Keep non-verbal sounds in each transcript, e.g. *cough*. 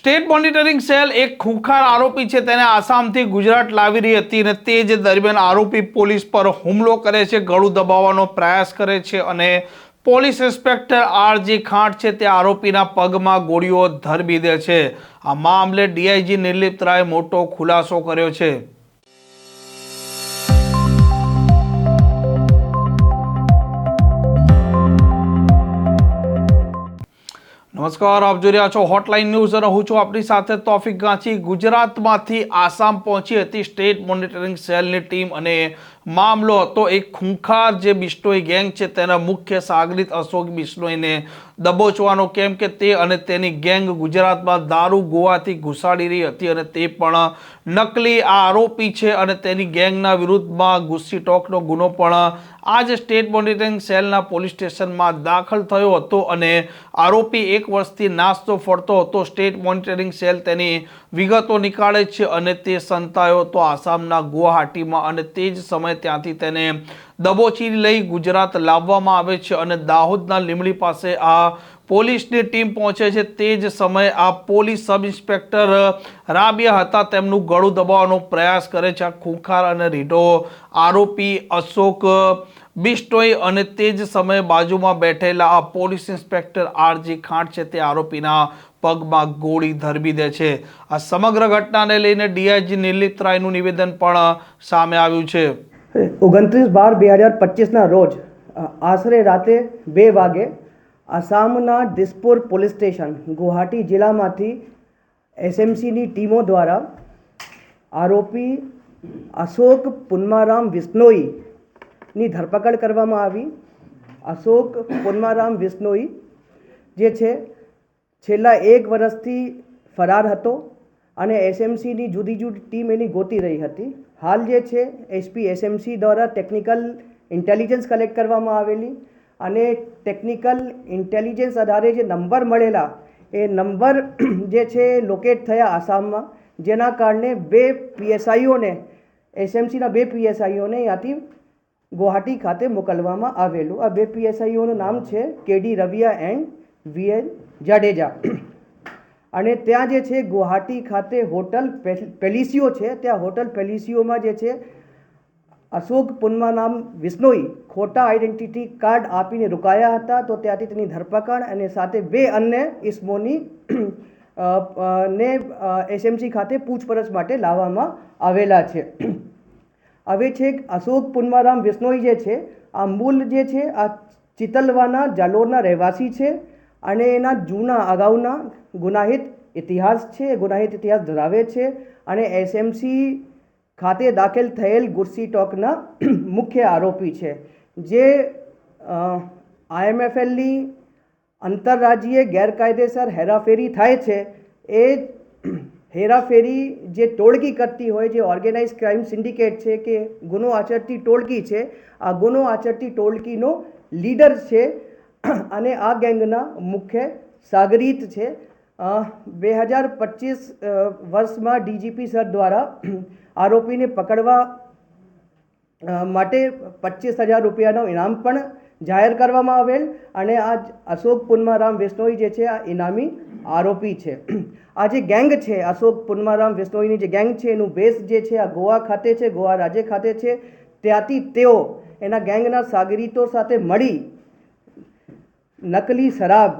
State monitoring cell એક ખૂંખાર આરોપી છે. તેને આસામથી ગુજરાત લાવી રહી હતી અને તે જ દરમિયાન આરોપી પોલીસ પર હુમલો કરે છે, ગળું દબાવવાનો પ્રયાસ કરે છે અને પોલીસ ઇન્સ્પેક્ટર આર જે ખાંટ છે તે આરોપીના પગમાં ગોળીઓ ધરબી દે છે. આ મામલે ડીઆઈજી નિર્લિપ્ત રાય મોટો ખુલાસો કર્યો છે. નમસ્કાર, આપ જોઈ રહ્યા છો હોટલાઇન ન્યૂઝ હું છું આપણી સાથે તોફિક ગાંચી. ગુજરાતમાંથી આસામ પહોંચી હતી સ્ટેટ મોનિટરિંગ સેલની ટીમ અને મામલો હતો. એક ખૂંખાર જે બિશ્નોઈ ગેંગ છે, તેના મુખ્ય સાગરિત અશોક બિશ્નોઈને દબોચવાનો કેમ કે તે અને તેની ગેંગ ગુજરાતમાં દારૂ ગોવાથી ઘુસાડી રહી હતી અને તે પણ નકલી આ આરોપી છે અને તેની ગેંગના વિરુદ્ધમાં ગુસ્સી ટોકનો ગુનો પણ આજ સ્ટેટ મોનિટરિંગ સેલના પોલીસ સ્ટેશનમાં દાખલ થયો હતો અને આરોપી એક વર્ષથી નાસ્તો ફરતો હતો. સ્ટેટ મોનિટરિંગ સેલ તેની વિગતો નીકાળે છે અને તે સંતાયો હતો આસામના ગુવાહાટીમાં અને તે જ સમયે ત્યાંથી તેને દબોચી લઈ ગુજરાત લાવવામાં આવે છે અને દાહોદના લીમડી પાસે આ પોલીસની ટીમ પહોંચે છે. તે જ સમયે આ પોલીસ સબ ઇન્સ્પેક્ટર રાબિયા હતા. તેમનું ગળું દબાવવાનો પ્રયાસ કરે છે. આ ખૂંખાર અને રીઢો આરોપી અશોક બિસ્ટોઈ અને તે જ સમયે બાજુમાં બેઠેલા આ પોલીસ ઇન્સ્પેક્ટર આરજી ખાંટ છે. તે આરોપીના પગમાં ગોળી ધરબી દે છે. આ સમગ્ર ઘટનાને લઈને ડીઆઈજી નિર્લિપ્ત રાયનું નિવેદન પણ સામે આવ્યું છે. ઓગણત્રીસ બાર બે હજાર પચીસના રોજ આશરે રાતે બે વાગે આસામના દિસપુર પોલીસ સ્ટેશન, ગુવાહાટી જિલ્લામાંથી એસએમસીની ટીમો દ્વારા આરોપી અશોક પુન્મારામ વિષ્ણોઈની ધરપકડ કરવામાં આવી. અશોક પુન્મારામ વિષ્ણોઈ જે છે, છેલ્લા એક વર્ષથી ફરાર હતો. અને એસએમસીની જુદી જુદી ટીમ એની ગોતી રહી હતી. હાલ જે છે એસપી એસએમસી દ્વારા ટેકનિકલ ઇન્ટેલિજન્સ કલેક્ટ કરવામાં આવેલી અને ટેકનિકલ ઇન્ટેલિજન્સ આધારે જે નંબર મળેલા, એ નંબર *clears throat* જે છે લોકેટ થયા આસામમાં. જેના કારણે બે પીએસઆઈઓને એસએમસીના બે પીએસઆઈઓને ત્યાંથી ગુવાહાટી ખાતે મોકલવામાં આવેલું. આ બે પીએસઆઈઓનું નામ છે KD Raviya and VN Jadeja અને ત્યાં જે છે ગુવાહાટી ખાતે હોટલ પેલ- પેલિસિયો છે, ત્યાં હોટલ પેલિસિયોમાં જે છે અશોક પુનમા નામ વિષ્ણોઈ ખોટા આઈડેન્ટિટી કાર્ડ આપીને રોકાયા હતા, તો ત્યાંથી તેની ધરપકડ અને સાથે બે અન્ય ઇસમોની ને એસએમસી ખાતે પૂછપરછ માટે લાવવામાં આવેલા છે. હવે છે અશોક પુનમારામ વિષ્ણોઈ જે છે, આ મૂળ જે છે, આ ચિતલવાના જાલોરના રહેવાસી છે. અને એના જૂના અગાઉના ગુનાહિત ઇતિહાસ છે, ગુનાહિત ઇતિહાસ ધરાવે છે અને એસએમસી ખાતે દાખલ થયેલ ગુરસી ટોકના *clears throat* મુખ્ય આરોપી છે, જે આઈએમએફએલની આંતરરાજ્યીય ગેરકાયદેસર હેરાફેરી થાય છે, એ *clears throat* હેરાફેરી જે ટોળકી કરતી હોય, જે ઓર્ગેનાઇઝ ક્રાઇમ સિન્ડિકેટ છે કે ગુનો આચરતી ટોળકી છે, આ ગુનો આચરતી ટોળકીનો લીડર છે અને આ ગેંગના મુખ્ય સાગરીત છે. બે હજાર પચીસ વર્ષમાં ડીજીપી સર દ્વારા આરોપીને પકડવા માટે પચીસ હજાર રૂપિયાનો ઇનામ પણ જાહેર કરવામાં આવેલ અને આ અશોક પુનમારામ વિશ્નોઈ જે છે, આ ઇનામી આરોપી છે. આ જે ગેંગ છે, અશોક પુનમારામ વિષ્ણોઈની જે ગેંગ છે, એનું બેસ જે છે, આ ગોવા ખાતે છે, ગોવા રાજ્ય ખાતે છે, ત્યાંથી તેઓ એના ગેંગના સાગરીતો સાથે મળી નકલી શરાબ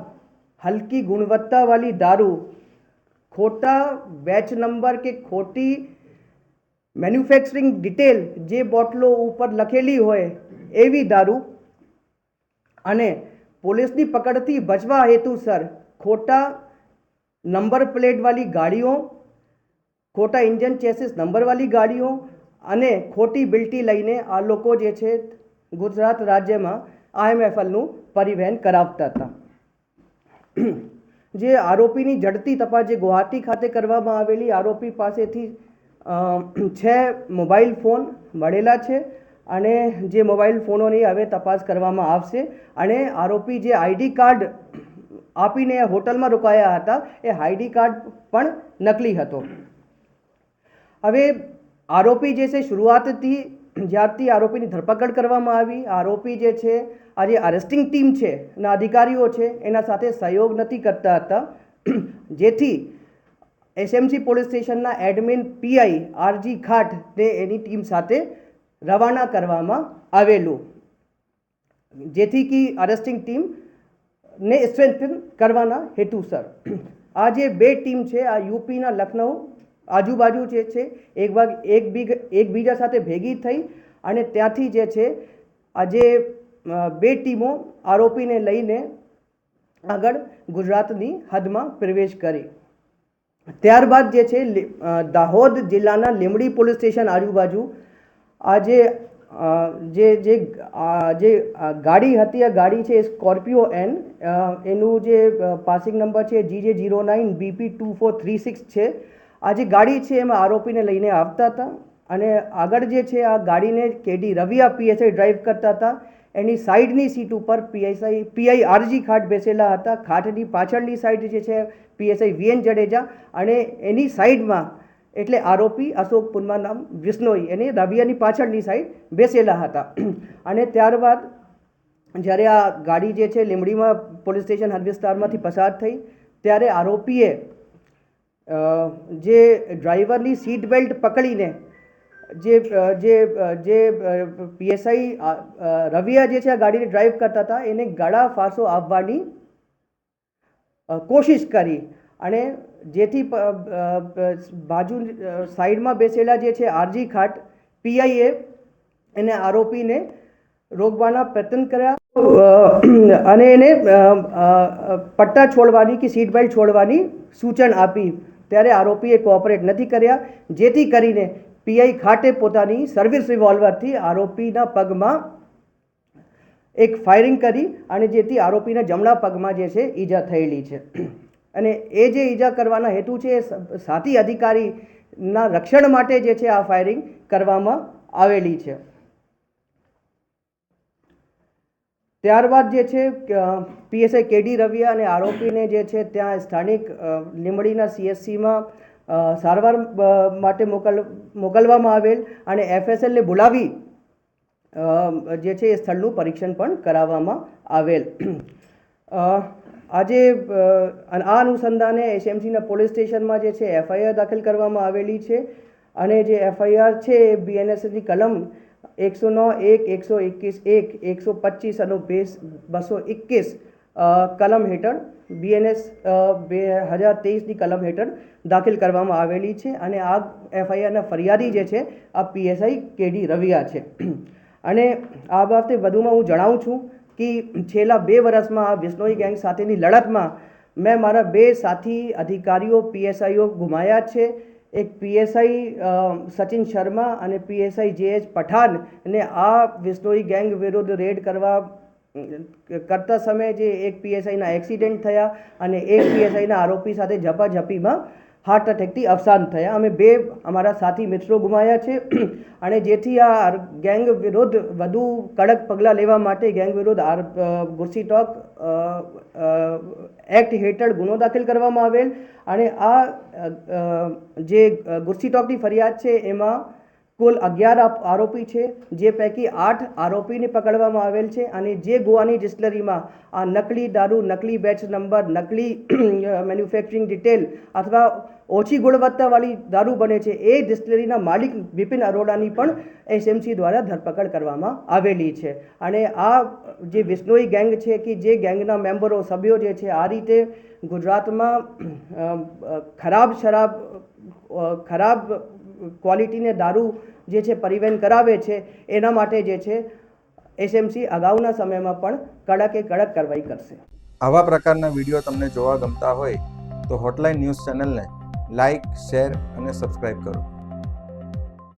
હલકી ગુણવત્તાવાળી દારૂ ખોટા બેચ નંબર કે ખોટી મેન્યુફેક્ચરિંગ ડિટેલ જે બોટલો ઉપર લખેલી હોય એવી દારૂ અને પોલીસની પકડથી બચવા હેતુસર ખોટા નંબર પ્લેટવાળી ગાડીઓ ખોટા ઇન્જન ચેસીસ નંબરવાળી ગાડીઓ અને ખોટી બિલ્ટી લઈને આ લોકો જે છે ગુજરાત રાજ્યમાં આઈએમએફએલનું પરિવહન કરાવતા હતા. જે આરોપીની ઝડપી તપાસ જે ગુવાહાટી ખાતે કરવામાં આવેલી આરોપી પાસેથી છે મોબાઈલ ફોન મળેલા છે અને જે મોબાઈલ ફોનોની હવે તપાસ કરવામાં આવશે અને આરોપી જે આઈડી કાર્ડ આપીને હોટલમાં રોકાયા હતા એ આઈડી કાર્ડ પણ નકલી હતો. હવે આરોપી જે છે, શરૂઆતથી જ્યારથી આરોપીની ધરપકડ કરવામાં આવી, આરોપી જે છે, આ જે અરેસ્ટિંગ ટીમ છે ના અધિકારીઓ છે, એના સાથે સહયોગ નથી કરતા હતા. જેથી એસએમસી પોલીસ સ્ટેશનના એડમિન પીઆઈ આરજી ખાટને એની ટીમ સાથે રવાના કરવામાં આવેલું. જેથી કે અરેસ્ટિંગ ટીમ ને સ્ટ્રેન્થન કરવાના હેતુસર આ જે બે ટીમ છે, આ યુપીના લખનઉ આજુબાજુ જે છે, એક ભાગ, એક બીગ, એકબીજા સાથે ભેગી થઈ અને ત્યાંથી જે છે આજે બે ટીમો આરોપીને લઈને આગળ ગુજરાતની હદમાં પ્રવેશ કરી. ત્યારબાદ જે છે દાહોદ જિલ્લાના લીમડી પોલીસ સ્ટેશન આજુબાજુ આજે જે જે જે ગાડી હતી, આ ગાડી છે સ્કોર્પિયો એન એનું જે પાસિંગ નંબર છે G J zero nine, BP two four three six છે. આ જે ગાડી છે એમાં આરોપીને લઈને આવતા હતા અને આગળ જે છે આ ગાડીને કેડી રવિયા પીએસઆઈ ડ્રાઈવ કરતા હતા. એની સાઈડની સીટ ઉપર પીએસઆઈ પીઆઈ આરજી ખાટ બેસેલા હતા. ખાટની પાછળની સાઈડ જે છે પીએસઆઈ વીએન જડેજા અને એની સાઈડમાં એટલે આરોપી અશોક પુનમા નામ વિષ્ણોઈ, એને રવિયાની પાછળની સાઈડ બેસેલા હતા. અને ત્યારબાદ જ્યારે આ ગાડી જે છે લીમડીમાં પોલીસ સ્ટેશન હદ વિસ્તારમાંથી પસાર થઈ, ત્યારે આરોપીએ જે ડ્રાઈવરની સીટ બેલ્ટ પકડીને જે જે જે પીએસઆઈ રવિયા જે છે આ ગાડીને ડ્રાઈવ કરતા હતા, એને ગળા ફાંસો આપવાની કોશિશ કરી. અને જેથી બાજુ સાઈડમાં બેસેલા જે છે આરજી ખાટ, પીઆઈએ એને આરોપીને રોકવાના પ્રયત્ન કર્યા. અને એને પટ્ટા છોડવાની કે સીટ બેલ્ટ છોડવાની સૂચન આપી. ત્યારે આરોપીએ કોઓપરેટ નથી કર્યા. જેથી કરીને પીઆઈ ખાટે પોતાની સર્વિસ રિવોલ્વરથી આરોપીના પગમાં એક ફાયરિંગ કરી અને જેથી આરોપીના જમણા પગમાં જે છે ઈજા થયેલી છે. અને એ જે ઈજા કરવાના હેતુ છે એ સાથી અધિકારીના રક્ષણ માટે જે છે આ ફાયરિંગ કરવામાં આવેલી છે. ત્યારબાદ જે છે પીએસઆઈ કેડી રવિયા અને આરોપીને જે છે, ત્યાં સ્થાનિક લીંબડીના સીએસસીમાં સારવાર માટે મોકલ, મોકલવામાં આવેલ અને એફએસએલને બોલાવી જે છે, એ સ્થળનું પરીક્ષણ પણ કરાવવામાં આવેલ. આજે આ અનુસંધાને એસએમસીના પોલીસ સ્ટેશનમાં જે છે, એફઆઈઆર દાખલ કરવામાં આવેલી છે અને જે એફઆઈઆર છે, એ બીએનએસની કલમ એકસો નો એક, એકસો એકવીસ એક, એકસો પચીસ અને બેસ બસો એકવીસ કલમ હેઠળ બીએનએસ બે હજાર તેવીસની કલમ હેઠળ દાખલ કરવામાં આવેલી છે અને આ એફઆઈઆરના ફરિયાદી જે છે, આ પીએસઆઈ કેડી રવિયા છે. અને આ બાબતે વધુમાં હું જણાવું છું કે છેલ્લા બે વર્ષમાં આ વિશ્નોઈ ગેંગ સાથેની લડતમાં મેં મારા બે સાથી અધિકારીઓ પીએસઆઈઓ ગુમાયા છે. એક પીએસઆઈ સચિન શર્મા અને પીએસઆઈ જે એચ પઠાણ ને આ વિશ્નોઈ ગેંગ વિરુદ્ધ રેડ કરવા કરતા સમયે જે એક પીએસઆઈના એક્સિડન્ટ થયા અને એક પીએસઆઈના આરોપી સાથે ઝપાઝપીમાં હાર્ટ અટેકથી અવસાન થયા. અમે બે અમારા સાથી મિત્રો ગુમાયા છે. *clears throat* અને જેથી આ ગેંગ વિરોધ વધુ કડક પગલાં લેવા માટે ગેંગ વિરોધ આર અ, ગુસ્સી ટોક એક્ટ હેઠળ ગુનો દાખલ કરવામાં આવેલ. અને આ જે ગુસ્સી ટોકની ફરિયાદ છે એમાં કુલ અગિયાર આરોપી છે, જે પૈકી આઠ આરોપીને પકડવામાં આવેલ છે અને જે ગોવાની ડિસ્ટલરીમાં આ નકલી દારૂ, નકલી બેચ નંબર નકલી મેન્યુફેક્ચરિંગ ડિટેલ અથવા ઓછી ગુણવત્તાવાળી દારૂ બને છે, એ ડિસ્ટલરીના માલિક બિપિન અરોડાની પણ એસએમસી દ્વારા ધરપકડ કરવામાં આવેલી છે. અને આ જે વિષ્ણોઈ ગેંગ છે કે જે ગેંગના મેમ્બરો, સભ્યો જે છે, આ રીતે ગુજરાતમાં ખરાબ શરાબ ખરાબ ક્વોલિટીને દારૂ જે છે પરિવહન કરાવે છે, એના માટે જે છે એસએમસી અગાઉના સમયમાં પણ કડકે કડક કાર્યવાહી કરશે. આવા પ્રકારના વીડિયો તમને જોવા ગમતા હોય તો હોટલાઇન ન્યૂઝ ચેનલને લાઇક શેર અને સબસ્ક્રાઈબ કરો.